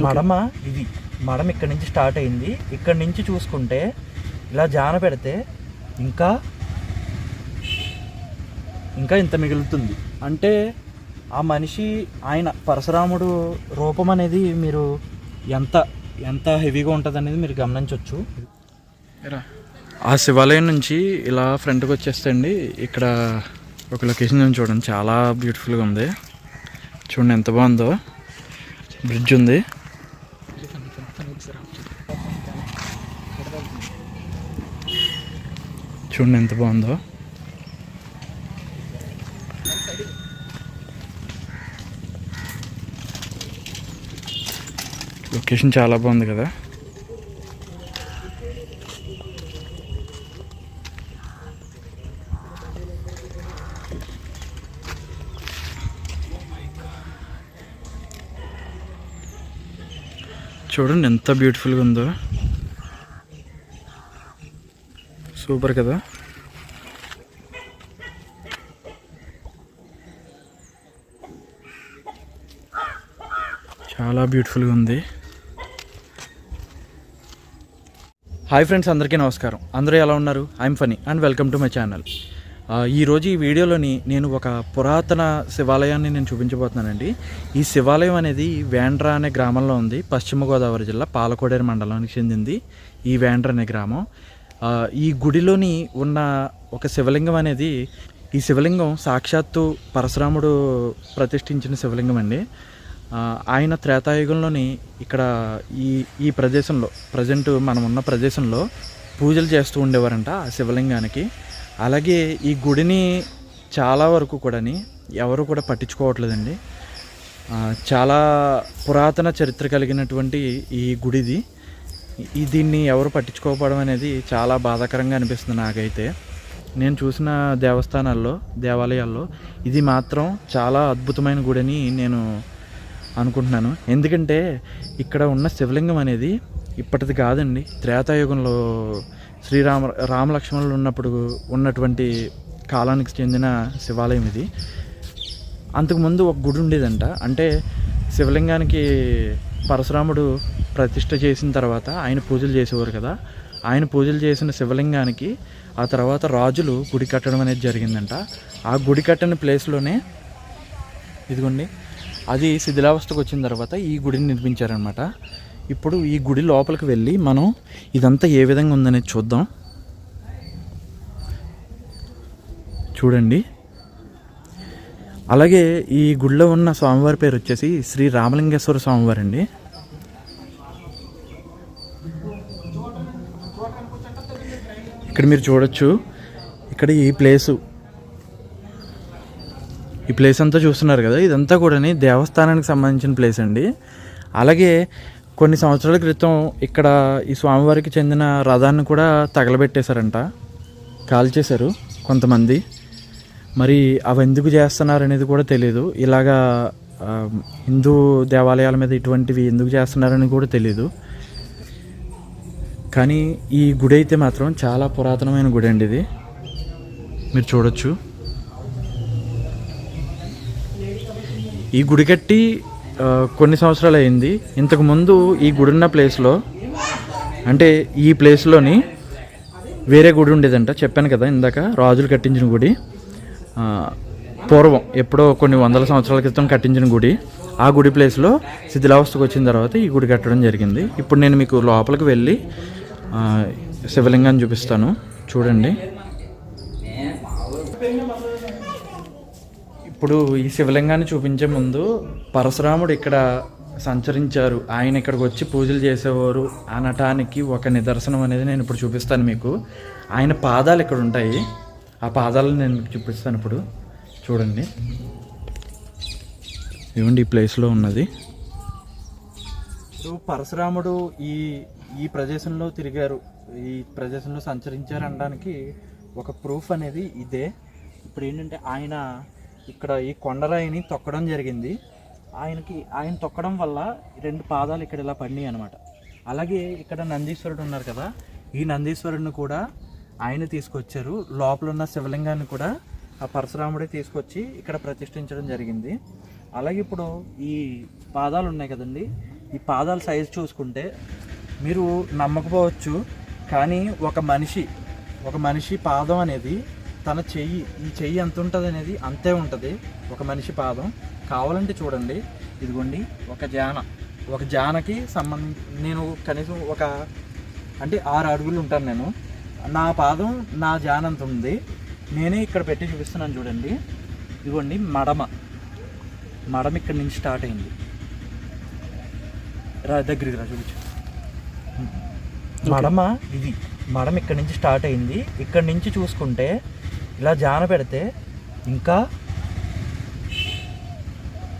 మడమ ఇది మడమ ఇక్కడ నుంచి స్టార్ట్ అయింది. ఇక్కడ నుంచి చూసుకుంటే ఇలా జాన పెడితే ఇంకా ఇంకా ఇంత మిగులుతుంది. అంటే ఆ మనిషి ఆయన పరశురాముడు రూపం అనేది మీరు ఎంత ఎంత హెవీగా ఉంటుంది అనేది మీరు గమనించవచ్చు ఆ శివాలయం నుంచి ఇలా ఫ్రంట్కి వచ్చేస్తండి ఇక్కడ ఒక లొకేషన్ నుంచి చూడండి. చాలా బ్యూటిఫుల్గా ఉంది. చూడండి ఎంత బాగుందో. బ్రిడ్జ్ ఉంది. చూడండి ఎంత బాగుందో లొకేషన్ చాలా బాగుంది కదా చూడండి ఎంత బ్యూటిఫుల్గా ఉందో సూపర్ కదా. చాలా బ్యూటిఫుల్గా ఉంది. హాయ్ ఫ్రెండ్స్ అందరికీ నమస్కారం. అందరూ ఎలా ఉన్నారు? I'm Phani and welcome to my channel ఈరోజు ఈ వీడియోలోని నేను ఒక పురాతన శివాలయాన్ని నేను చూపించబోతున్నానండి. ఈ శివాలయం అనేది వేండ్ర అనే గ్రామంలో ఉంది. పశ్చిమ గోదావరి జిల్లా పాలకోడేరు మండలానికి చెందింది ఈ వేండ్ర అనే గ్రామం. ఈ గుడిలోని ఉన్న ఒక శివలింగం అనేది ఈ శివలింగం సాక్షాత్తు పరశురాముడు ప్రతిష్ఠించిన శివలింగం అండి. ఆయన త్రేతాయుగంలోని ఇక్కడ ఈ ఈ ప్రదేశంలో ప్రజెంట్ మనం ఉన్న ప్రదేశంలో పూజలు చేస్తూ ఉండేవారంట ఆ శివలింగానికి. అలాగే ఈ గుడిని చాలా వరకు కూడాని ఎవరు కూడా పట్టించుకోవట్లేదండి. చాలా పురాతన చరిత్ర కలిగినటువంటి ఈ గుడిది. ఈ దీన్ని ఎవరు పట్టించుకోకపోవడం అనేది చాలా బాధాకరంగా అనిపిస్తుంది నాకైతే. నేను చూసిన దేవస్థానాల్లో దేవాలయాల్లో ఇది మాత్రం చాలా అద్భుతమైన గుడని నేను అనుకుంటున్నాను. ఎందుకంటే ఇక్కడ ఉన్న శివలింగం అనేది ఇప్పటిది కాదండి త్రేతాయుగంలో శ్రీరామ రామలక్ష్మణులు ఉన్నప్పుడు ఉన్నటువంటి కాలానికి చెందిన శివాలయం ఇది. అంతకుముందు ఒక గుడి ఉండేదంట. అంటే శివలింగానికి పరశురాముడు ప్రతిష్ట చేసిన తర్వాత ఆయన పూజలు చేసేవారు కదా ఆయన పూజలు చేసిన శివలింగానికి ఆ తర్వాత రాజులు గుడి కట్టడం అనేది జరిగిందంట. ఆ గుడి కట్టని ప్లేస్లోనే ఇదిగోండి అది శిథిలావస్థకు వచ్చిన తర్వాత ఈ గుడిని నిర్మించారనమాట ఇప్పుడు ఈ గుడి లోపలికి వెళ్ళి మనం ఇదంతా ఏ విధంగా ఉందనేది చూద్దాం. చూడండి. అలాగే ఈ గుడిలో ఉన్న స్వామివారి పేరు వచ్చేసి శ్రీ రామలింగేశ్వర స్వామివారు అండి ఇక్కడ మీరు చూడొచ్చు ఇక్కడ ఈ ప్లేసు. ఈ ప్లేస్ అంతా చూస్తున్నారు కదా ఇదంతా కూడా దేవస్థానానికి సంబంధించిన ప్లేస్ అండి. అలాగే కొన్ని సంవత్సరాల క్రితం ఇక్కడ ఈ స్వామివారికి చెందిన రథాన్ని కూడా తగలబెట్టేశారంట. కాల్చేశారు కొంతమంది. మరి అవి ఎందుకు చేస్తున్నారు అనేది కూడా తెలియదు ఇలాగా హిందూ దేవాలయాల మీద ఇటువంటివి ఎందుకు చేస్తున్నారని కూడా తెలియదు కానీ ఈ గుడి అయితే మాత్రం చాలా పురాతనమైన గుడి అండి ఇది. మీరు చూడొచ్చు. ఈ గుడి కట్టి కొన్ని సంవత్సరాలు అయింది. ఇంతకు ముందు ఈ గుడి ఉన్న ప్లేస్లో అంటే ఈ ప్లేస్లోని వేరే గుడి ఉండేదంట. చెప్పాను కదా ఇందాక రాజులు కట్టించిన గుడి. పూర్వం ఎప్పుడో కొన్ని వందల సంవత్సరాల క్రితం కట్టించిన గుడి. ఆ గుడి ప్లేస్లో శిథిలావస్థకు వచ్చిన తర్వాత ఈ గుడి కట్టడం జరిగింది. ఇప్పుడు నేను మీకు లోపలికి వెళ్ళి శివలింగాన్ని చూపిస్తాను. చూడండి. ఇప్పుడు ఈ శివలింగాన్ని చూపించే ముందు పరశురాముడు ఇక్కడ సంచరించారు. ఆయన ఇక్కడికి వచ్చి పూజలు చేసేవారు. అనటానికి ఒక నిదర్శనం అనేది నేను ఇప్పుడు చూపిస్తాను మీకు. ఆయన పాదాలు ఇక్కడ ఉంటాయి. ఆ పాదాలను నేను మీకు చూపిస్తాను ఇప్పుడు. చూడండి. ఏమండి ఈ ప్లేస్లో ఉన్నది. ఇప్పుడు పరశురాముడు ఈ ఈ ప్రదేశంలో తిరిగారు. ఈ ప్రదేశంలో సంచరించారు అనడానికి ఒక ప్రూఫ్ అనేది ఇదే. ఇప్పుడు ఏంటంటే ఆయన ఇక్కడ ఈ కొండరాయిని తొక్కడం జరిగింది. ఆయనకి ఆయన తొక్కడం వల్ల రెండు పాదాలు ఇక్కడ ఇలా పడినాయి అనమాట అలాగే ఇక్కడ నందీశ్వరుడు ఉన్నారు కదా. ఈ నందీశ్వరుడిని కూడా ఆయన తీసుకొచ్చారు. లోపల ఉన్న శివలింగాన్ని కూడా ఆ పరశురాముడే తీసుకొచ్చి ఇక్కడ ప్రతిష్ఠించడం జరిగింది. అలాగే ఇప్పుడు ఈ పాదాలు ఉన్నాయి కదండి. ఈ పాదాల సైజు చూసుకుంటే మీరు నమ్మకపోవచ్చు కానీ ఒక మనిషి ఒక మనిషి పాదం అనేది తన చెయ్యి ఈ చెయ్యి ఎంత ఉంటుంది అనేది అంతే ఉంటుంది. ఒక మనిషి పాదం. కావాలంటే చూడండి. ఇదిగోండి ఒక జాన. ఒక జానకి సంబంధించి నేను కనీసం ఒక అంటే ఆరు అడుగులు ఉంటాను నేను. నా పాదం నా జాన అంత ఉంది. నేనే ఇక్కడ పెట్టి చూపిస్తున్నాను చూడండి. ఇదిగోండి మడమ. మడమ ఇక్కడ నుంచి స్టార్ట్ అయింది. రా దగ్గరికి రా చూపించు. మడమ? ఇది. మడమ ఇక్కడ నుంచి స్టార్ట్ అయింది. ఇక్కడ నుంచి చూసుకుంటే ఇలా జాన పెడితే ఇంకా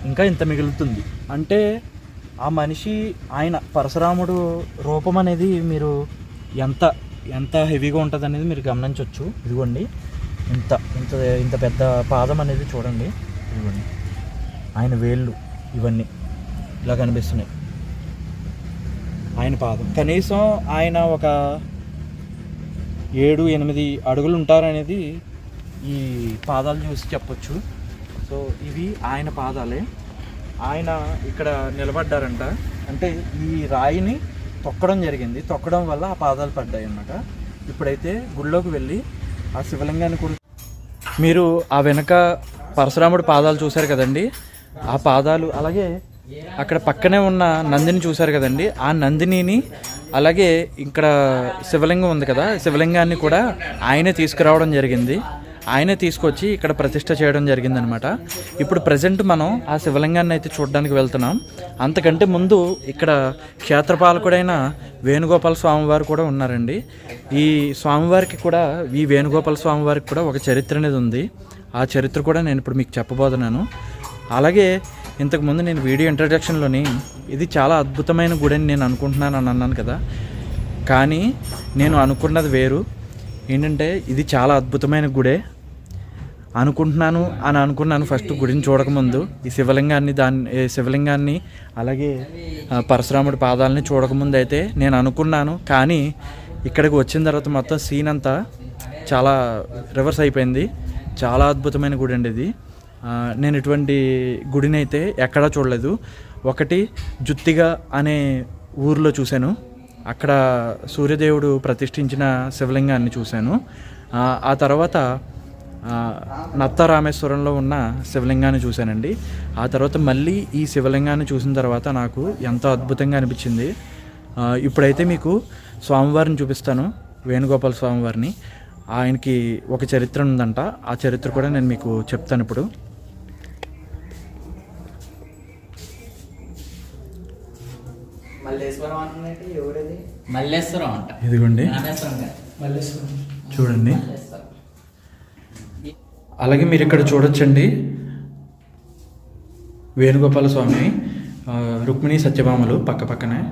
ఇంకా ఇంత మిగులుతుంది. అంటే ఆ మనిషి ఆయన పరశురాముడు రూపం అనేది మీరు ఎంత ఎంత హెవీగా ఉంటుంది అనేది మీరు గమనించవచ్చు ఇదిగోండి. ఇంత ఇంత ఇంత పెద్ద పాదం అనేది చూడండి. ఇదిగోండి. ఆయన వేళ్ళు ఇవన్నీ ఇలా కనిపిస్తున్నాయి. ఆయన పాదం. కనీసం ఆయన ఒక ఏడు ఎనిమిది అడుగులు ఉంటారనేది ఈ పాదాలు చూసి చెప్పొచ్చు. సో ఇవి ఆయన పాదాలే. ఆయన ఇక్కడ నిలబడ్డారంట. అంటే ఈ రాయిని తొక్కడం జరిగింది. తొక్కడం వల్ల ఆ పాదాలు పడ్డాయి అన్నమాట. ఇప్పుడైతే గుళ్ళోకి వెళ్ళి ఆ శివలింగాన్ని కూడా మీరు ఆ వెనక పరశురాముడి పాదాలు చూశారు కదండి? ఆ పాదాలు అలాగే అక్కడ పక్కనే ఉన్న నందిని చూశారు కదండి? ఆ నందినిని అలాగే ఇక్కడ శివలింగం ఉంది కదా? శివలింగాన్ని కూడా ఆయనే తీసుకురావడం జరిగింది. ఆయనే తీసుకొచ్చి ఇక్కడ ప్రతిష్ట చేయడం జరిగిందనమాట. ఇప్పుడు ప్రజెంట్ మనం ఆ శివలింగాన్ని అయితే చూడడానికి వెళ్తున్నాం. అంతకంటే ముందు ఇక్కడ క్షేత్రపాలకుడైన వేణుగోపాల స్వామివారు కూడా ఉన్నారండి. ఈ స్వామివారికి కూడా ఈ వేణుగోపాల స్వామివారికి కూడా ఒక చరిత్ర అనేది ఉంది. ఆ చరిత్ర కూడా నేను ఇప్పుడు మీకు చెప్పబోతున్నాను. అలాగే ఇంతకుముందు నేను వీడియో ఇంట్రడక్షన్లోని ఇది చాలా అద్భుతమైన గుడి అని నేను అనుకుంటున్నాను అని అన్నాను కదా. కానీ నేను అనుకున్నది వేరు. ఏంటంటే ఇది చాలా అద్భుతమైన గుడే. అనుకుంటున్నాను అని అనుకున్నాను ఫస్ట్ గుడిని చూడకముందు. ఈ శివలింగాన్ని దాన్ని ఈ శివలింగాన్ని అలాగే పరశురాముడి పాదాలని చూడకముందు అయితే నేను అనుకున్నాను. కానీ ఇక్కడికి వచ్చిన తర్వాత మొత్తం సీన్ అంతా చాలా రివర్స్ అయిపోయింది. చాలా అద్భుతమైన గుడి అండి ఇది. నేను ఇటువంటి గుడిని అయితే ఎక్కడా చూడలేదు. ఒకటి జుత్తిగా అనే ఊరిలో చూశాను. అక్కడ సూర్యదేవుడు ప్రతిష్ఠించిన శివలింగాన్ని చూశాను. ఆ, తర్వాత నత్త రామేశ్వరంలో ఉన్న శివలింగాన్ని చూశానండి. ఆ తర్వాత మళ్ళీ ఈ శివలింగాన్ని చూసిన తర్వాత నాకు ఎంతో అద్భుతంగా అనిపించింది. ఆ, ఇప్పుడైతే మీకు స్వామివారిని చూపిస్తాను వేణుగోపాల స్వామివారిని. ఆయనకి ఒక చరిత్ర ఉందంట ఆ చరిత్ర కూడా నేను మీకు చెప్తాను ఇప్పుడు. మల్లేశ్వరం అంటే ఎవరది? మల్లేశ్వరం అంట. ఇదిగోండి. చూడండి. అలాగే మీరు ఇక్కడ చూడొచ్చండి. వేణుగోపాల స్వామి రుక్మిణి సత్యభామలు పక్క పక్కనే.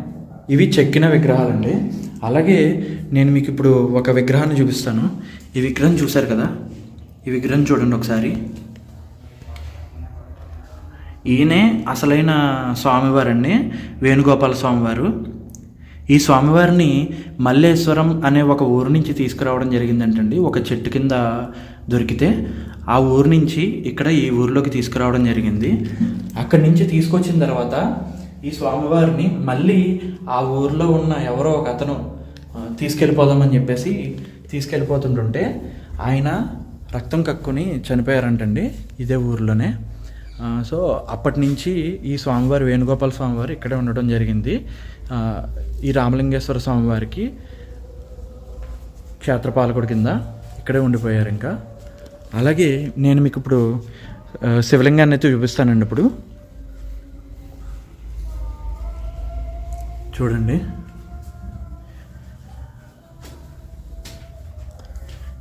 ఇవి చెక్కిన విగ్రహాలండి. అలాగే నేను మీకు ఇప్పుడు ఒక విగ్రహాన్ని చూపిస్తాను. ఈ విగ్రహం చూశారు కదా? ఈ విగ్రహం చూడండి ఒకసారి. ఈయనే అసలైన స్వామివారండి వేణుగోపాల స్వామివారు. ఈ స్వామివారిని మల్లేశ్వరం అనే ఒక ఊరు నుంచి తీసుకురావడం జరిగిందంటండి. ఒక చెట్టు కింద దొరికితే ఆ ఊరు నుంచి ఇక్కడ ఈ ఊరిలోకి తీసుకురావడం జరిగింది. అక్కడి నుంచి తీసుకొచ్చిన తర్వాత ఈ స్వామివారిని మళ్ళీ ఆ ఊరిలో ఉన్న ఎవరో ఒక అతను తీసుకెళ్ళిపోదామని చెప్పేసి తీసుకెళ్ళిపోతుంటుంటే ఆయన రక్తం కక్కుని చనిపోయారంటండి ఇదే ఊరిలోనే. సో అప్పటి నుంచి ఈ స్వామివారి వేణుగోపాల స్వామివారు ఇక్కడే ఉండడం జరిగింది. ఈ రామలింగేశ్వర స్వామివారికి క్షేత్రపాలకుడి కింద ఇక్కడే ఉండిపోయారు ఇంకా. అలాగే నేను మీకు ఇప్పుడు శివలింగాన్ని అయితే చూపిస్తానండి ఇప్పుడు. చూడండి.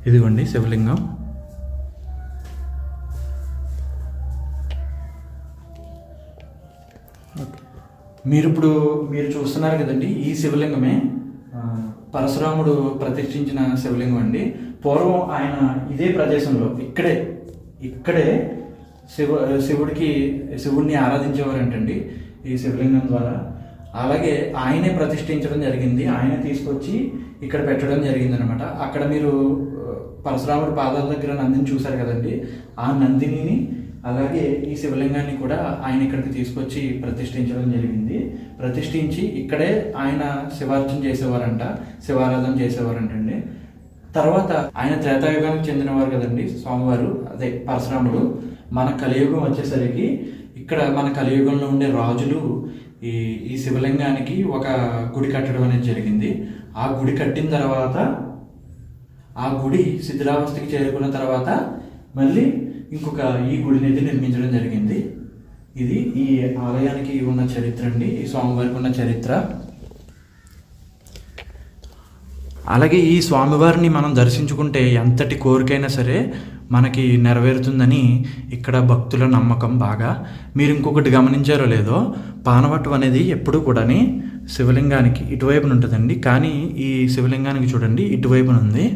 ఇదిగోండి శివలింగం. మీరు ఇప్పుడు మీరు చూస్తున్నారు కదండి ఈ శివలింగమే. పరశురాముడు ప్రతిష్ఠించిన శివలింగం అండి. పూర్వం ఆయన ఇదే ప్రదేశంలో ఇక్కడే ఇక్కడే శివ శివుడికి శివుడిని ఆరాధించేవారంటండి ఈ శివలింగం ద్వారా. అలాగే ఆయనే ప్రతిష్ఠించడం జరిగింది. ఆయనే తీసుకొచ్చి ఇక్కడ పెట్టడం జరిగింది అనమాట అక్కడ మీరు పరశురాముడి పాదాల దగ్గర నందిని చూశారు కదండి. ఆ నందిని అలాగే ఈ శివలింగాన్ని కూడా ఆయన ఇక్కడికి తీసుకొచ్చి ప్రతిష్ఠించడం జరిగింది. ప్రతిష్ఠించి ఇక్కడే ఆయన శివార్చన చేసేవారంట శివారాధన చేసేవారంటండి. తర్వాత ఆయన త్రేతాయుగానికి చెందినవారు కదండి స్వామివారు అదే పరశురాముడు. మన కలియుగం వచ్చేసరికి ఇక్కడ మన కలియుగంలో ఉండే రాజులు ఈ ఈ శివలింగానికి ఒక గుడి కట్టడం అనేది జరిగింది. ఆ గుడి కట్టిన తర్వాత ఆ గుడి శిథిలావస్థకి చేరుకున్న తర్వాత మళ్ళీ ఇంకొక ఈ గుడిని అయితే నిర్మించడం జరిగింది. ఇది ఈ ఆలయానికి ఉన్న చరిత్ర అండి ఈ స్వామివారికి ఉన్న చరిత్ర. అలాగే ఈ స్వామివారిని మనం దర్శించుకుంటే ఎంతటి కోరికైనా సరే మనకి నెరవేరుతుందని ఇక్కడ భక్తుల నమ్మకం బాగా. మీరు ఇంకొకటి గమనించారో లేదో పానవట్టం అనేది ఎప్పుడూ కూడాని శివలింగానికి ఇటువైపున ఉంటుందండి. కానీ ఈ శివలింగానికి చూడండి ఇటువైపున ఉంది.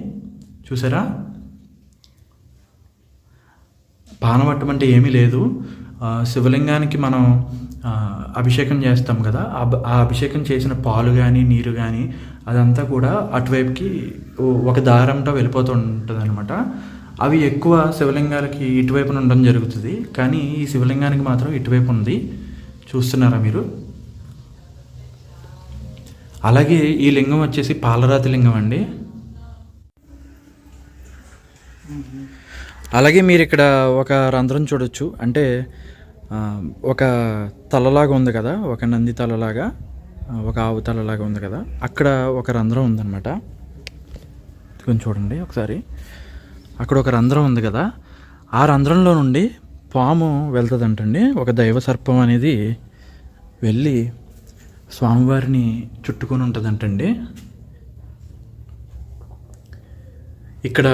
చూసారా? పానవట్టం అంటే ఏమీ లేదు. శివలింగానికి మనం అభిషేకం చేస్తాం కదా. ఆ అభిషేకం చేసిన పాలు కానీ నీరు కానీ అదంతా కూడా అటువైపుకి ఒక దారంతో వెళ్ళిపోతూ ఉంటుంది అనమాట అవి ఎక్కువ శివలింగాలకి ఇటువైపున ఉండడం జరుగుతుంది. కానీ ఈ శివలింగానికి మాత్రం ఇటువైపు ఉంది. చూస్తున్నారా మీరు? అలాగే ఈ లింగం వచ్చేసి పాలరాతి లింగం అండి. అలాగే మీరు ఇక్కడ ఒక రంధ్రం చూడొచ్చు. అంటే ఒక తలలాగా ఉంది కదా ఒక నంది తలలాగా ఒక ఆవు తలలాగా ఉంది కదా అక్కడ ఒక రంధ్రం ఉందన్నమాట. కొంచెం చూడండి ఒకసారి. అక్కడ ఒక రంధ్రం ఉంది కదా ఆ రంధ్రంలో నుండి పాము వెళ్తుందంటండి. ఒక దైవ సర్పం అనేది వెళ్ళి స్వామివారిని చుట్టుకొని ఉంటుందంటండి. ఇక్కడ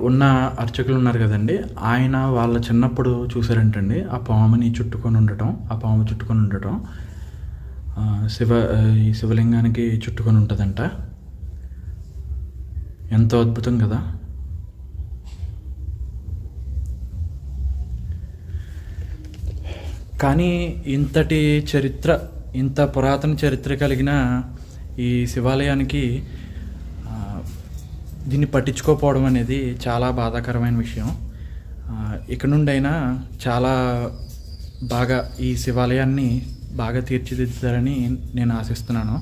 ఉన్న అర్చకులు ఉన్నారు కదండి. ఆయన వాళ్ళ చిన్నప్పుడు చూసారంటండి. ఆ పాముని చుట్టుకొని ఉండటం ఆ పాము చుట్టుకొని ఉండటం శివ ఈ శివలింగానికి చుట్టుకొని ఉంటుందంట. ఎంతో అద్భుతం కదా. కానీ ఇంతటి చరిత్ర ఇంత పురాతన చరిత్ర కలిగిన ఈ శివాలయానికి దీన్ని పట్టించుకోకపోవడం అనేది చాలా బాధాకరమైన విషయం. ఇక్కడ నుండి నుండైనా చాలా బాగా ఈ శివాలయాన్ని బాగా తీర్చిదిద్దుతారని నేను ఆశిస్తున్నాను.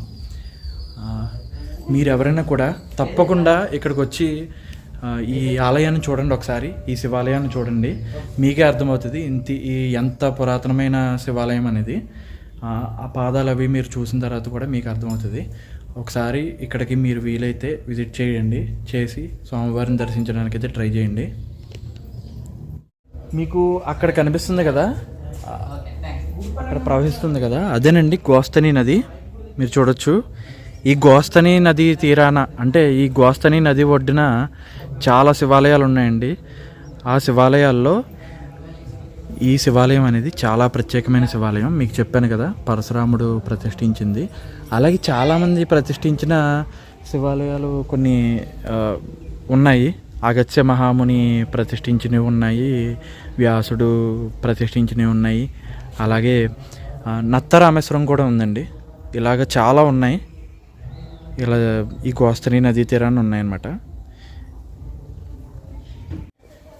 మీరు ఎవరైనా కూడా తప్పకుండా ఇక్కడికి వచ్చి ఈ ఆలయాన్ని చూడండి ఒకసారి ఈ శివాలయాన్ని చూడండి. మీకే అర్థమవుతుంది ఇంత ఈ ఎంత పురాతనమైన శివాలయం అనేది. ఆ పాదాలు అవి మీరు చూసిన తర్వాత కూడా మీకు అర్థమవుతుంది. ఒకసారి ఇక్కడికి మీరు వీలైతే విజిట్ చేయండి చేసి స్వామివారిని దర్శించడానికి అయితే ట్రై చేయండి. మీకు అక్కడ కనిపిస్తుంది కదా? అక్కడ ప్రవహిస్తుంది కదా? అదేనండి గోస్తని నది. మీరు చూడొచ్చు. ఈ గోస్తని నది తీరాన అంటే ఈ గోస్తని నది ఒడ్డున చాలా శివాలయాలు ఉన్నాయండి. ఆ శివాలయాల్లో ఈ శివాలయం అనేది చాలా ప్రత్యేకమైన శివాలయం. మీకు చెప్పాను కదా పరశురాముడు ప్రతిష్ఠించింది. అలాగే చాలామంది ప్రతిష్ఠించిన శివాలయాలు కొన్ని ఉన్నాయి. అగత్య మహాముని ప్రతిష్ఠించినవి ఉన్నాయి వ్యాసుడు ప్రతిష్ఠించినవి ఉన్నాయి. అలాగే నత్తరామేశ్వరం నత్త రామేశ్వరం కూడా ఉందండి. ఇలాగ చాలా ఉన్నాయి. ఇలా ఈ గోస్తని నదీ తీరాన్ని ఉన్నాయన్నమాట.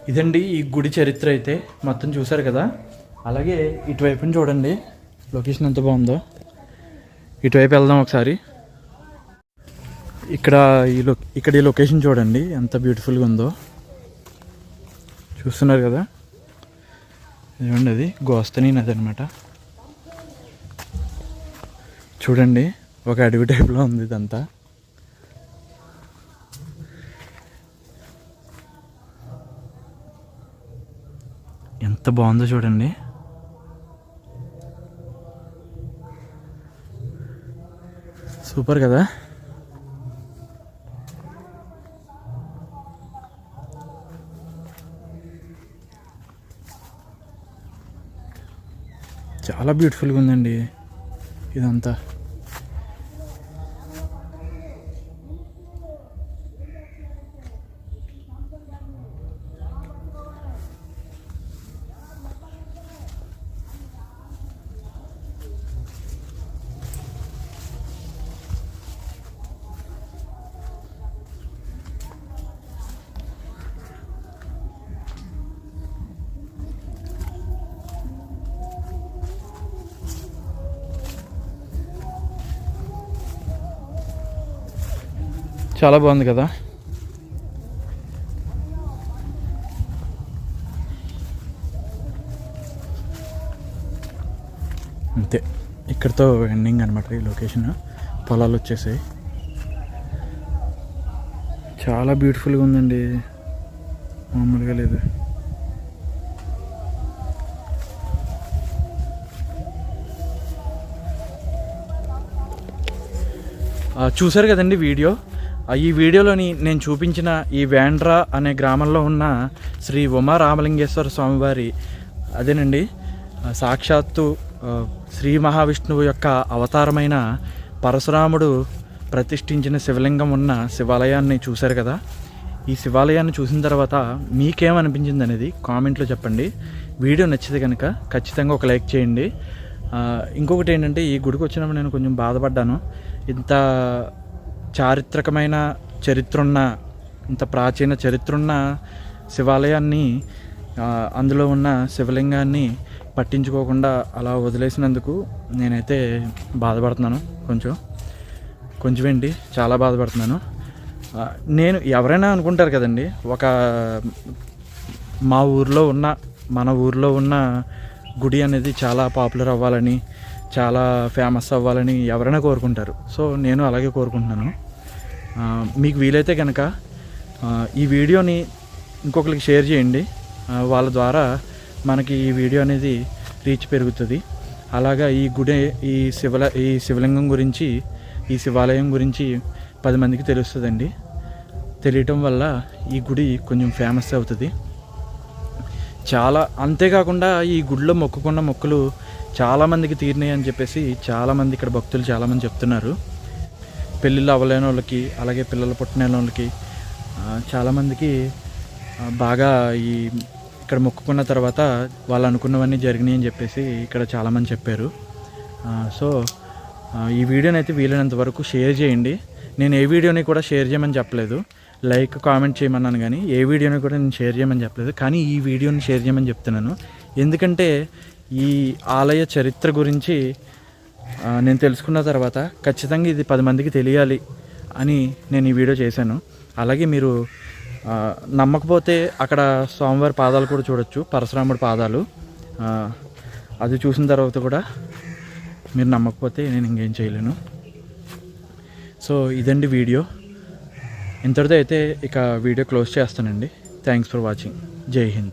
ఇదండి ఈ గుడి చరిత్ర అయితే మొత్తం చూసారు కదా? అలాగే ఇటువైపుని చూడండి. లొకేషన్ ఎంత బాగుందో. ఇటువైపు వెళ్దాం ఒకసారి. ఇక్కడ ఈ లొ ఇక్కడ ఈ లొకేషన్ చూడండి. ఎంత బ్యూటిఫుల్గా ఉందో. చూస్తున్నారు కదా? ఇదిగోండి అది గోస్తని నది అనమాట చూడండి ఒక అడవి టైప్లో ఉంది ఇదంతా. ఎంత బాగుందో చూడండి. సూపర్ కదా? చాలా బ్యూటిఫుల్గా ఉందండి ఇదంతా. చాలా బాగుంది కదా. అంతే. ఇక్కడతో ఎండింగ్ అనమాట ఈ లొకేషన్. పొలాలు వచ్చేసాయి. చాలా బ్యూటిఫుల్గా ఉందండి. మామూలుగా లేదు. చూసారు చూశారు కదండి వీడియో? ఈ వీడియోలోని నేను చూపించిన ఈ వేండ్రా అనే గ్రామంలో ఉన్న శ్రీ ఉమా రామలింగేశ్వర స్వామివారి అదేనండి సాక్షాత్తు శ్రీ మహావిష్ణువు యొక్క అవతారమైన పరశురాముడు ప్రతిష్ఠించిన శివలింగం ఉన్న శివాలయాన్ని చూశారు కదా. ఈ శివాలయాన్ని చూసిన తర్వాత మీకేమనిపించింది అనేది కామెంట్లో చెప్పండి. వీడియో నచ్చితే కనుక ఖచ్చితంగా ఒక లైక్ చేయండి. ఇంకొకటి ఏంటంటే ఈ గుడికి వచ్చినప్పుడు నేను కొంచెం బాధపడ్డాను. ఇంత చారిత్రకమైన చరిత్ర ఉన్న ఇంత ప్రాచీన చరిత్ర ఉన్న శివాలయాన్ని అందులో ఉన్న శివలింగాన్ని పట్టించుకోకుండా అలా వదిలేసినందుకు నేనైతే బాధపడుతున్నాను. కొంచెం కొంచెం ఏంటి చాలా బాధపడుతున్నాను. నేను ఎవరైనా అనుకుంటారు కదండి ఒక మా ఊర్లో ఉన్న మన ఊర్లో ఉన్న గుడి అనేది చాలా పాపులర్ అవ్వాలని చాలా ఫేమస్ అవ్వాలని ఎవరైనా కోరుకుంటారు. సో నేను అలాగే కోరుకుంటున్నాను. మీకు వీలైతే కనుక ఈ వీడియోని ఇంకొకరికి షేర్ చేయండి. వాళ్ళ ద్వారా మనకి ఈ వీడియో అనేది రీచ్ పెరుగుతుంది. అలాగా ఈ గుడి ఈ శివల ఈ శివలింగం గురించి ఈ శివాలయం గురించి పది మందికి తెలుస్తుందండి. తెలియటం వల్ల ఈ గుడి కొంచెం ఫేమస్ అవుతుంది. చాలా అంతేకాకుండా ఈ గుడిలో మొక్కుకున్న మొక్కలు చాలామందికి తీరినాయి అని చెప్పేసి చాలామంది ఇక్కడ భక్తులు చాలామంది చెప్తున్నారు. పెళ్ళిళ్ళు అవ్వలేని వాళ్ళకి అలాగే పిల్లలు పుట్టిన వాళ్ళకి చాలామందికి బాగా ఈ ఇక్కడ మొక్కుకున్న తర్వాత వాళ్ళు అనుకున్నవన్నీ జరిగినాయి అని చెప్పేసి ఇక్కడ చాలామంది చెప్పారు. సో ఈ వీడియోని అయితే వీలైనంత వరకు షేర్ చేయండి. నేను ఏ వీడియోని కూడా షేర్ చేయమని చెప్పలేదు. లైక్ కామెంట్ చేయమన్నాను కానీ ఏ వీడియోని కూడా నేను షేర్ చేయమని చెప్పలేదు. కానీ ఈ వీడియోని షేర్ చేయమని చెప్తున్నాను. ఎందుకంటే ఈ ఆలయ చరిత్ర గురించి నేను తెలుసుకున్న తర్వాత ఖచ్చితంగా ఇది పది మందికి తెలియాలి అని నేను ఈ వీడియో చేశాను. అలాగే మీరు నమ్మకపోతే అక్కడ స్వామివారి పాదాలు కూడా చూడొచ్చు పరశురాముడి పాదాలు. అది చూసిన తర్వాత కూడా మీరు నమ్మకపోతే నేను ఇంకేం చేయలేను. సో ఇదండి వీడియో. ఇంతటితో అయితే ఇక వీడియో క్లోజ్ చేస్తానండి. Thanks for watching Jai Hind.